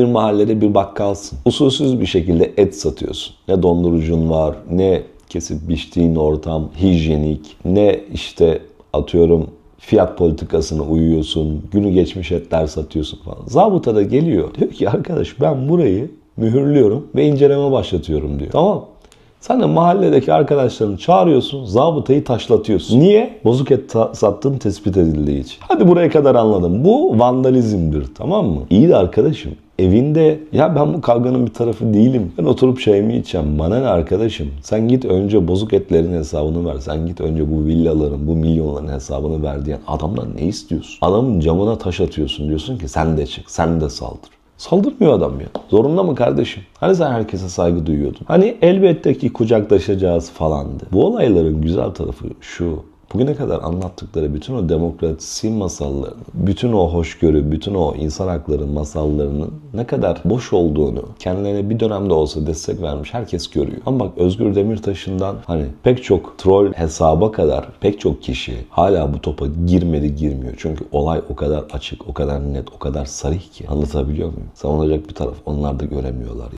Bir mahallede bir bakkalsın. Usulsüz bir şekilde et satıyorsun. Ne dondurucun var, ne kesip biçtiğin ortam hijyenik, ne işte atıyorum fiyat politikasına uyuyorsun, günü geçmiş etler satıyorsun falan. Zabıta da geliyor. Diyor ki arkadaş ben burayı mühürlüyorum ve inceleme başlatıyorum diyor. Tamam. Sen de mahalledeki arkadaşlarını çağırıyorsun, zabıtayı taşlatıyorsun. Niye? Bozuk et sattığın tespit edildiği için. Hadi buraya kadar anladım. Bu vandalizmdir tamam mı? İyi de arkadaşım evinde ya ben bu kavganın bir tarafı değilim. Ben oturup çayımı içeceğim. Bana ne arkadaşım? Sen git önce bozuk etlerin hesabını ver. Sen git önce bu villaların, bu milyonların hesabını ver diyen adamdan ne istiyorsun? Adamın camına taş atıyorsun diyorsun ki sen de çık, sen de saldır. Saldırmıyor adam ya. Zorunda mı kardeşim? Hani sen herkese saygı duyuyordun? Hani elbette ki kucaklaşacağız falandı. Bu olayların güzel tarafı şu. Bugüne kadar anlattıkları bütün o demokrasi masallarını, bütün o hoşgörü, bütün o insan hakları masallarının ne kadar boş olduğunu kendilerine bir dönemde olsa destek vermiş herkes görüyor. Ama bak Özgür Demirtaş'ından hani pek çok troll hesaba kadar pek çok kişi hala bu topa girmedi girmiyor. Çünkü olay o kadar açık, o kadar net, o kadar sarih ki. Anlatabiliyor muyum? Savunacak bir taraf onlar da göremiyorlar.